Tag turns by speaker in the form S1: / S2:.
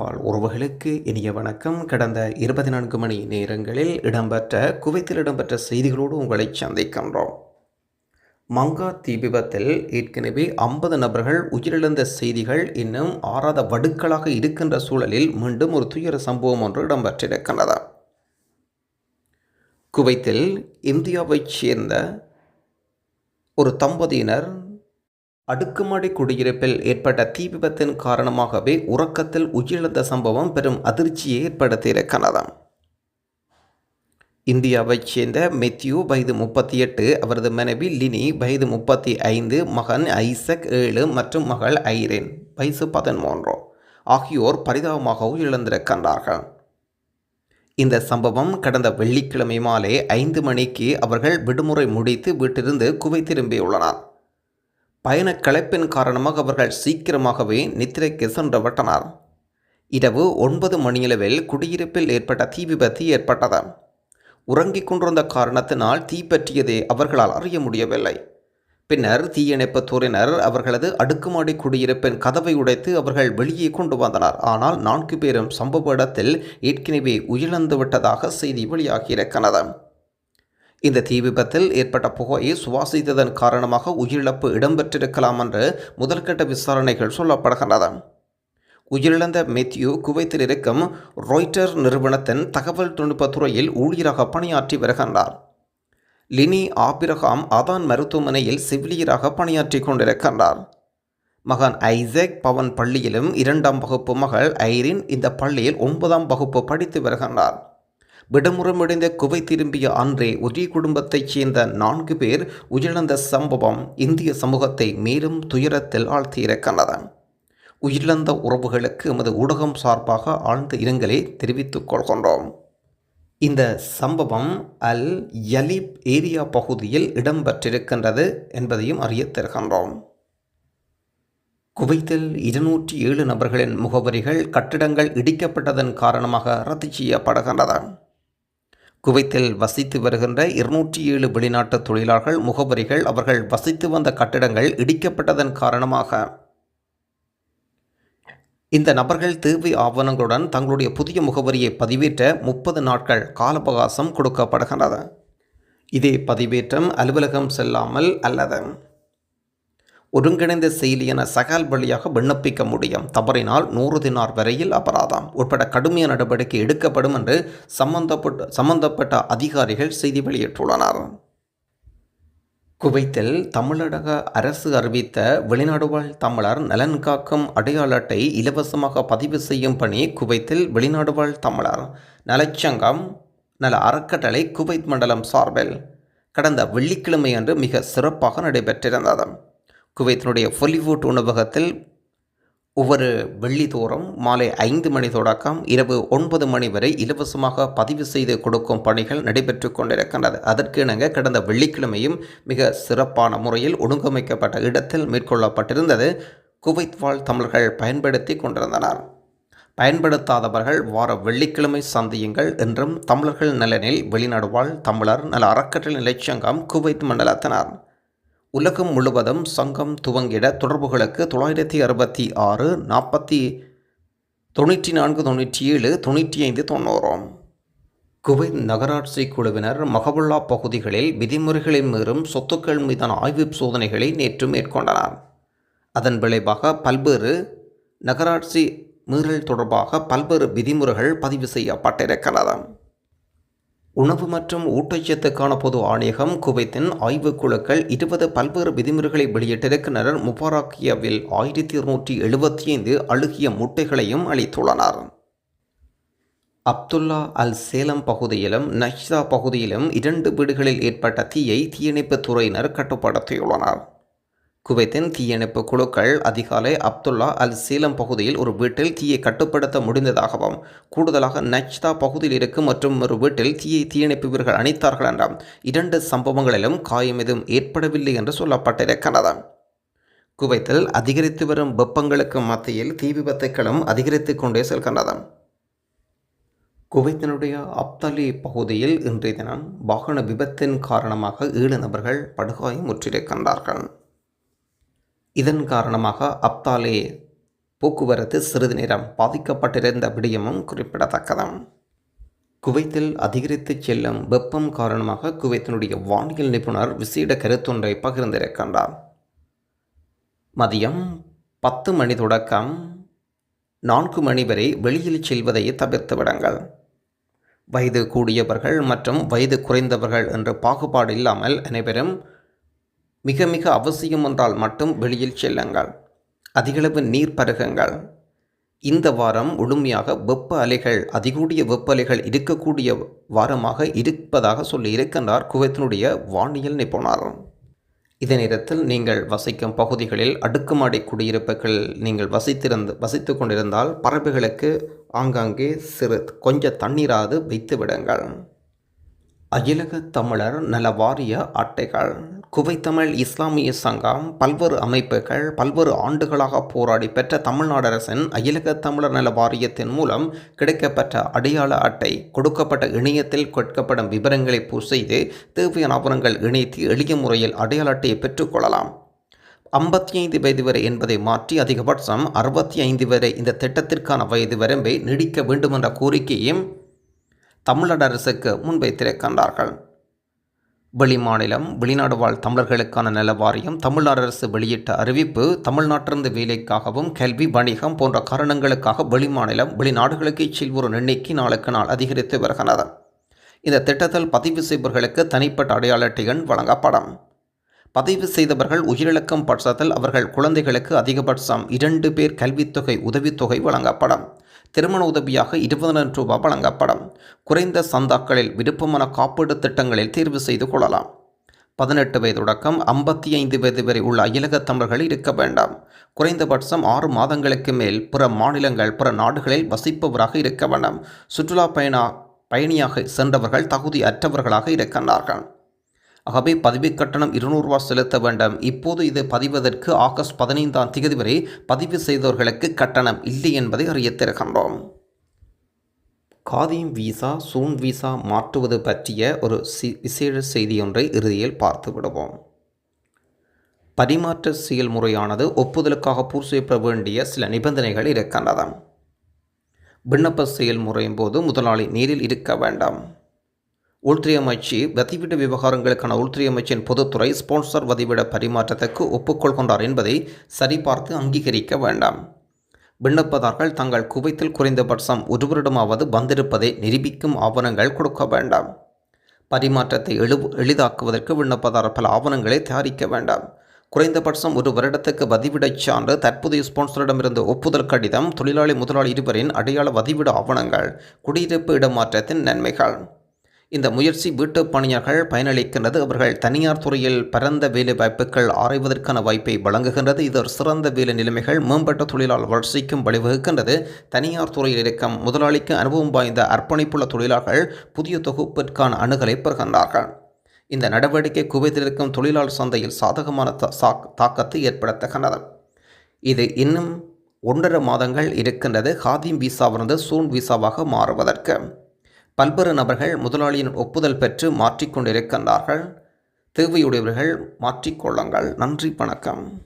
S1: வாழ் உறவுகளுக்கு இனிய வணக்கம். கடந்த இருபத்தி நான்கு மணி நேரங்களில் இடம்பெற்ற குவைத்தில் இடம்பெற்ற செய்திகளோடு உங்களை சந்திக்கின்றோம். மங்கா தீ விபத்தில் ஏற்கனவே ஐம்பது நபர்கள் உயிரிழந்த செய்திகள் இன்னும் ஆறாத வடுக்களாக இருக்கின்ற சூழலில் மீண்டும் ஒரு துயர சம்பவம் ஒன்று இடம்பெற்றிருக்கின்றது. குவைத்தில் இந்தியாவைச் சேர்ந்த ஒரு தம்பதியினர் அடுக்குமாடி குடியிருப்பில் ஏற்பட்ட தீ விபத்தின் காரணமாகவே உறக்கத்தில் உயிரிழந்த சம்பவம் பெரும் அதிர்ச்சியை ஏற்படுத்தியிருக்கிறது இந்தியாவைச் சேர்ந்த மெத்யூ வயது முப்பத்தி எட்டு அவரது மனைவி லினி வயது முப்பத்தி ஐந்து மகன் ஐசக் ஏழு மற்றும் மகள் ஐரேன் வயசு பதிமூன்று ஆகியோர் பரிதாபமாக உயிரிழந்திருக்கின்றார்கள் இந்த சம்பவம் கடந்த வெள்ளிக்கிழமை மாலை ஐந்து மணிக்கு அவர்கள் விடுமுறை முடித்து வீட்டிலிருந்து குவை திரும்பியுள்ளனர். பயண களைப்பின் காரணமாக அவர்கள் சீக்கிரமாகவே நித்திரைக்கு சென்றுவிட்டனர் இரவு ஒன்பது மணியளவில் குடியிருப்பில் ஏற்பட்ட தீ விபத்து ஏற்பட்டது. உறங்கிக் கொண்டிருந்த காரணத்தினால் தீ பற்றியதை அவர்களால் அறிய முடியவில்லை. பின்னர் தீயணைப்புத் துறையினர் அவர்களது அடுக்குமாடி குடியிருப்பின் கதவை உடைத்து அவர்கள் வெளியே கொண்டு வந்தனர். ஆனால் நான்கு பேரும் சம்பவ இடத்தில் ஏற்கனவே உயிரிழந்து விட்டதாக செய்தி வெளியாகியிருக்கிறது இந்த தீ விபத்தில் ஏற்பட்ட புகையை சுவாசித்ததன் காரணமாக உயிரிழப்பு இடம்பெற்றிருக்கலாம் என்று முதல்கட்ட விசாரணைகள் சொல்லப்படுகின்றன. உயிரிழந்த மெத்யூ குவைத்தில் இருக்கும் ராய்ட்டர் நிறுவனத்தின் தகவல் தொழில்நுட்பத் துறையில் ஊழியராக பணியாற்றி வருகின்றார். லினி ஆபிரகாம் அதான் மருத்துவமனையில் செவிலியராக பணியாற்றி கொண்டிருக்கின்றார். மகன் ஐசக் பவன் பள்ளியிலும் இரண்டாம் வகுப்பு மகள் ஐரின் இந்த பள்ளியில் ஒன்பதாம் வகுப்பு படித்து வருகின்றார். விடுமுறமடைந்த குவை திரும்பிய அன்றே ஒரே குடும்பத்தைச் சேர்ந்த நான்கு பேர் உயிரிழந்த சம்பவம் இந்திய சமூகத்தை மேலும் துயரத்தில் ஆழ்த்தியிருக்கின்றது உயிரிழந்த உறவுகளுக்கு எமது ஊடகம் சார்பாக ஆழ்ந்த இரங்கலை தெரிவித்துக் கொள்கின்றோம். இந்த சம்பவம் அல் யலிப் ஏரியா பகுதியில் இடம்பெற்றிருக்கின்றது என்பதையும் அறிய தருகின்றோம். குவைத்தில் இருநூற்றி ஏழு நபர்களின் முகவரிகள் கட்டிடங்கள் இடிக்கப்பட்டதன் காரணமாக ரத்து செய்யப்படுகின்றன குவைத்தில் வசித்து வருகின்ற இருநூற்றி ஏழு வெளிநாட்டு தொழிலாளர்கள் முகவரிகள் அவர்கள் வசித்து வந்த கட்டிடங்கள் இடிக்கப்பட்டதன் காரணமாக. இந்த நபர்கள் தேவை ஆவணங்களுடன் தங்களுடைய புதிய முகவரியை பதிவேற்ற முப்பது நாட்கள் கால அவகாசம் கொடுக்கப்படுகின்றது. இதே பதிவேற்றம் அலுவலகம் செல்லாமல் அல்லது ஒருங்கிணைந்த செயலி என சகால் வழியாக விண்ணப்பிக்க முடியும். தவறினால் நூறு தினார் வரையில் அபராதம். உட்பட கடுமைய நடவடிக்கை எடுக்கப்படும் என்று சம்பந்தப்பட்ட சம்பந்தப்பட்ட அதிகாரிகள் செய்தி வெளியிட்டுள்ளனர். குவைத்தில் தமிழக அரசு அறிவித்த வெளிநாடுவாழ் தமிழர் நலன் காக்கும் அடையாள அட்டை இலவசமாக பதிவு செய்யும் பணி குவைத்தில் வெளிநாடுவாழ் தமிழர். நலச்சங்கம் நல அறக்கட்டளை குவைத் மண்டலம் சார்பில் கடந்த வெள்ளிக்கிழமை அன்று மிக சிறப்பாக நடைபெற்றிருந்தது. குவைத்தினுடைய பொலிவுட் உணவகத்தில் ஒவ்வொரு வெள்ளிதோறும் மாலை ஐந்து மணி தொடக்கம் இரவு ஒன்பது மணி வரை இலவசமாக பதிவு செய்து கொடுக்கும் பணிகள் நடைபெற்று கொண்டிருக்கின்றது. அதற்கு இணங்க கடந்த வெள்ளிக்கிழமையும் மிக சிறப்பான முறையில் ஒழுங்கமைக்கப்பட்ட இடத்தில் மேற்கொள்ளப்பட்டிருந்தது. குவைத் வாழ் தமிழர்கள் பயன்படுத்தி கொண்டிருந்தனர். பயன்படுத்தாதவர்கள் வார வெள்ளிக்கிழமை சந்தியுங்கள் என்றும் தமிழர்கள் நலனில் வெளிநாடு வாழ் தமிழர் நல அறக்கட்டளை நிலைச்சங்கம் குவைத் மண்டலத்தினர். உலகம் முழுவதும் சங்கம் துவங்கிட தொடர்புகளுக்கு தொள்ளாயிரத்தி அறுபத்தி ஆறு நாற்பத்தி தொண்ணூற்றி நான்கு தொண்ணூற்றி ஏழு தொண்ணூற்றி ஐந்து தொண்ணூறாம். குவைத் நகராட்சி குழுவினர் மகபுல்லா பகுதிகளில் விதிமுறைகளின் மீறும் சொத்துக்கள் மீதான ஆய்வு சோதனைகளை நேற்று மேற்கொண்டனர். அதன் விளைவாக பல்வேறு நகராட்சி மீறல் தொடர்பாக பல்வேறு விதிமுறைகள் பதிவு செய்யப்பட்டிருக்கிறது உணவு மற்றும் ஊட்டச்சத்துக்கான பொது ஆணையகம் குவைத்தின் ஆய்வுக்குழுக்கள் இருபது பல்வேறு விதிமுறைகளை வெளியிட்டிருக்கின்றனர். முபாராக்கியாவில் ஆயிரத்தி இருநூற்றி எழுபத்தி ஐந்து அழுகிய முட்டைகளையும் அளித்துள்ளனர் அப்துல்லா அல் சேலம் பகுதியிலும் நஷ்தா பகுதியிலும் இரண்டு வீடுகளில் ஏற்பட்ட தீயை தீயணைப்புத் துறையினர் கட்டுப்படுத்தியுள்ளனர். குவைத்தின் தீயணைப்பு குழுக்கள் அதிகாலை அப்துல்லா அல் சீலம் பகுதியில் ஒரு வீட்டில் தீயை கட்டுப்படுத்த முடிந்ததாகவும் கூடுதலாக நச்தா பகுதியில் இருக்கும் மற்றும் ஒரு வீட்டில் தீயை தீயணைப்பு வீரர்கள் அணித்தார்கள் என்றாம். இரண்டு சம்பவங்களிலும் காயம் எதுவும் ஏற்படவில்லை என்று சொல்லப்பட்டிருக்கிறது. குவைத்தில் அதிகரித்து வரும் வெப்பங்களுக்கு மத்தியில் தீ விபத்துக்களும் அதிகரித்து கொண்டே செல்கின்றது குவைத்தினுடைய அப்தலி பகுதியில் இன்றைய தினம் வாகன விபத்தின் காரணமாக ஏழு நபர்கள் படுகாயமுற்றிருக்கின்றார்கள் இதன் காரணமாக அப்தாலே போக்குவரத்து சிறிது நேரம் பாதிக்கப்பட்டிருந்த விடயமும் குறிப்பிடத்தக்கதாம். குவைத்தில் அதிகரித்து செல்லும் வெப்பம் காரணமாக குவைத்தினுடைய வானியல் நிபுணர் விசேட கருத்தொன்றை பகிர்ந்திருக்கின்றார். மதியம் பத்து மணி தொடக்கம் நான்கு மணி வரை வெளியில் செல்வதை தவிர்த்து விடுங்கள். வயது கூடியவர்கள் மற்றும் வயது குறைந்தவர்கள் என்ற பாகுபாடு இல்லாமல் அனைவரும் மிக மிக அவசியம் என்றால் மட்டும் வெளியில் செல்லுங்கள். அதிகளவு நீர் பருகுங்கள். இந்த வாரம் முழுமையாக வெப்ப அலைகள் அதிகூடிய வெப்ப அலைகள் இருக்கக்கூடிய வாரமாக இருப்பதாக சொல்லி இருக்கின்றார் குவைத்தினுடைய வானியல் நிபுணர். இதே நேரத்தில் நீங்கள் வசிக்கும் பகுதிகளில் அடுக்குமாடி குடியிருப்புகள் நீங்கள் வசித்திருந்து வசித்து கொண்டிருந்தால் பறவைகளுக்கு ஆங்காங்கே சிறு கொஞ்சம் தண்ணீராது வைத்து விடுங்கள் அகிலக தமிழர் நல வாரிய அட்டைகள். குவைத்தமிழ் இஸ்லாமிய சங்கம் பல்வேறு அமைப்புகள் பல்வேறு ஆண்டுகளாக போராடி பெற்ற தமிழ்நாடு அரசின் அகிலக தமிழர் நல வாரியத்தின் மூலம் கிடைக்கப்பெற்ற அடையாள அட்டை கொடுக்கப்பட்ட இணையத்தில் கொடுக்கப்படும் விவரங்களை பூ செய்து தேவையான ஆவணங்கள் இணைத்து எளிய முறையில் அடையாள அட்டையை பெற்றுக்கொள்ளலாம் ஐம்பத்தி ஐந்து வயது வரை என்பதை மாற்றி அதிகபட்சம் அறுபத்தி ஐந்து வரை இந்த திட்டத்திற்கான வயது வரம்பை நீடிக்க வேண்டுமென்ற கோரிக்கையும் தமிழ்நாடு அரசுக்கு முன்வைத்திருக்கின்றார்கள். வெளிமாநிலம் வெளிநாடு வாழ் தமிழர்களுக்கான நல வாரியம் தமிழ்நாடு அரசு வெளியிட்ட அறிவிப்பு தமிழ்நாட்டிலிருந்து வேலைக்காகவும் கல்வி வணிகம் போன்ற காரணங்களுக்காக வெளிமாநிலம் வெளிநாடுகளுக்கு செல்வோரின் எண்ணிக்கை நாளுக்கு நாள் அதிகரித்து வருகிறது. இந்த திட்டத்தில் பதிவு செய்பவர்களுக்கு தனிப்பட்ட அடையாள அட்டை எண் வழங்கப்படும். பதிவு செய்தவர்கள் உயிரிழக்கும் பட்சத்தில் அவர்கள் குழந்தைகளுக்கு அதிகபட்சம் இரண்டு பேர் கல்வித்தொகை உதவித்தொகை வழங்கப்படும். திருமண உதவியாக இருபதாயிரம் ரூபாய் வழங்கப்படும். குறைந்த சந்தாக்களில் விருப்பமான காப்பீடு திட்டங்களில் தேர்வு செய்து கொள்ளலாம். பதினெட்டு வயது தொடக்கம் ஐம்பத்தி ஐந்து வயது வரை உள்ள அயலக தமிழர்கள் இருக்க வேண்டாம். குறைந்தபட்சம் ஆறு மாதங்களுக்கு மேல் பிற மாநிலங்கள் பிற நாடுகளில் வசிப்பவராக இருக்க வேண்டாம். சுற்றுலா பயண பயணியாக சென்றவர்கள் தகுதி அற்றவர்களாக இருக்கின்றார்கள். ஆகவே பதிவு கட்டணம் இருநூறுவா செலுத்த வேண்டும். இப்போது இது பதிவதற்கு ஆகஸ்ட் பதினைந்தாம் தேதி வரை பதிவு செய்தவர்களுக்கு கட்டணம் இல்லை என்பதை அறியத்திருக்கின்றோம். காதியம் விசா சூன் விசா மாற்றுவது பற்றிய ஒரு சி விசேட செய்தியொன்றை இறுதியில் பார்த்து விடுவோம். பரிமாற்ற செயல்முறையானது ஒப்புதலுக்காக பூர்த்தி செய்யப்பட வேண்டிய சில நிபந்தனைகள் இருக்கின்றன. விண்ணப்ப செயல்முறையின் போது முதலாளி நேரில் இருக்க வேண்டாம். உள்துறை அமைச்சு வதிவிட விவகாரங்களுக்கான உள்துறை அமைச்சின் பொதுத்துறை ஸ்பான்சர் வதிவிட பரிமாற்றத்துக்கு ஒப்புக்கொள்கின்றார் என்பதை சரிபார்த்து அங்கீகரிக்க வேண்டாம். விண்ணப்பதார்கள் தங்கள் குவைத்தில் குறைந்தபட்சம் ஒரு வருடமாவது வந்திருப்பதை நிரூபிக்கும் ஆவணங்கள் கொடுக்க வேண்டாம். பரிமாற்றத்தை எழு எளிதாக்குவதற்கு விண்ணப்பதாரர் பல ஆவணங்களை தயாரிக்க வேண்டாம். குறைந்தபட்சம் ஒரு வருடத்துக்கு வதிவிடச் சான்று தற்போதைய ஸ்பான்சரிடமிருந்து ஒப்புதல் கடிதம் தொழிலாளி முதலாளி இருவரின் அடையாள வதிவிட ஆவணங்கள் குடியிருப்பு இடமாற்றத்தின் நன்மைகள். இந்த முயற்சி வீட்டு பணியாளர்கள் பயனளிக்கின்றது. அவர்கள் தனியார் துறையில் பரந்த வேலை வாய்ப்புகள் ஆராய்வதற்கான வாய்ப்பை வழங்குகின்றது. இது ஒரு சிறந்த வேலை நிலைமைகள் மேம்பட்ட தொழிலாளர் வளர்ச்சிக்கும் வழிவகுக்கின்றது. தனியார் துறையில் இருக்கும் முதலாளிக்கு அனுபவம் வாய்ந்த அர்ப்பணிப்புள்ள தொழிலாளர்கள் புதிய தொகுப்பிற்கான அணுகலை பெறுகின்றார்கள். இந்த நடவடிக்கை குவைத்தில் இருக்கும் தொழிலாளர் சந்தையில் சாதகமான தாக்கத்தை ஏற்படுத்துகின்றது. இது இன்னும் ஒன்றரை மாதங்கள் இருக்கின்றது. ஹாதிம் வீசாவிலிருந்து சூன் வீசாவாக மாறுவதற்கு. பல்வேறு நபர்கள் முதலாளியின் ஒப்புதல் பெற்று மாற்றிக்கொண்டிருக்கின்றார்கள். தேவையுடையவர்கள் மாற்றிக்கொள்ளுங்கள். நன்றி வணக்கம்.